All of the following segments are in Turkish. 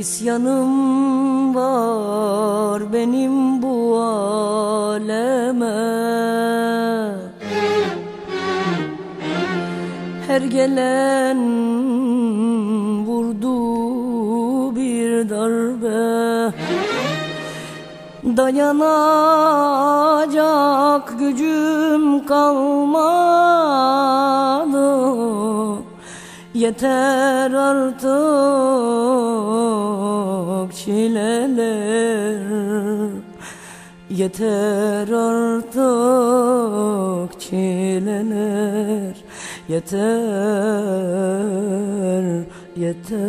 İsyanım var benim bu aleme. Her gelen vurdu bir darbe. Dayanacak gücüm kalmadı Yeter artık çileler. Yeter artık çileler. Yeter, yeter.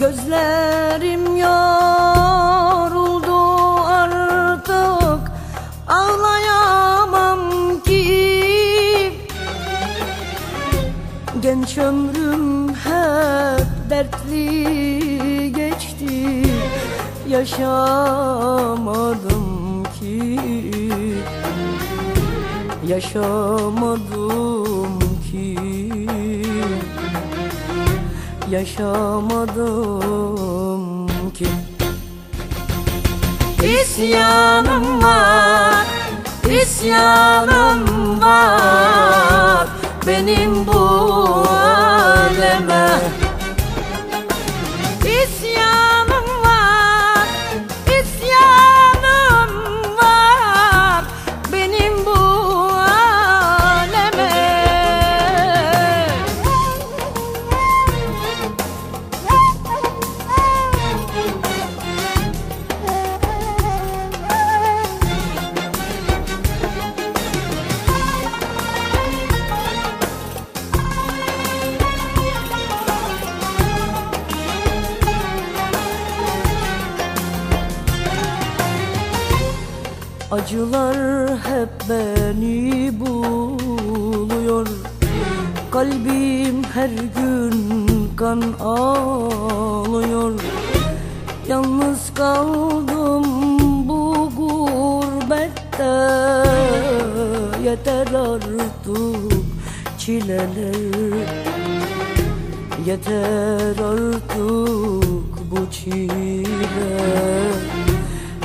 Gözlerim yoruldu Genç ömrüm hep dertli geçti. Yaşamadım ki. Yaşamadım ki. Yaşamadım ki. İsyanım var, isyanım İsyanım Acılar hep beni buluyor. Kalbim her gün kan ağlıyor Yalnız kaldım bu gurbette. Yeter artık çileler. Yeter artık bu çile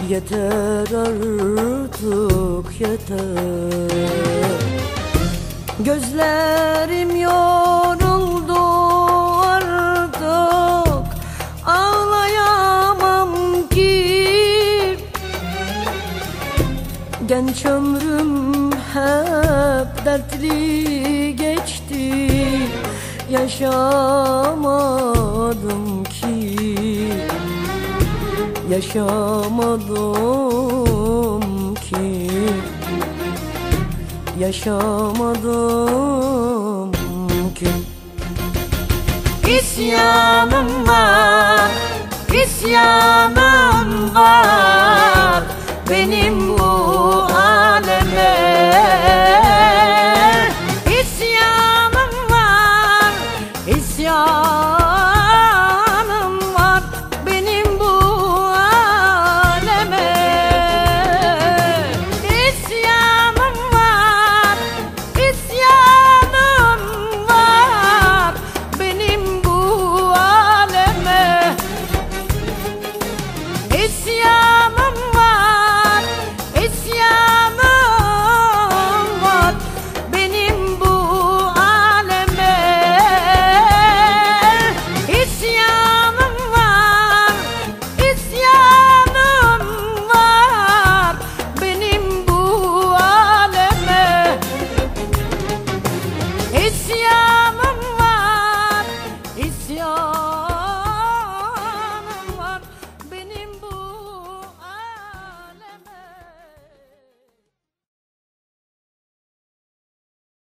Yeter artık yeter. Gözlerim yoruldu artık. Ağlayamam ki. Genç ömrüm hep dertli geçti. Yaşamadım Yaşamadım ki. Yaşamadım ki. İsyanım var İsyanım var. Benim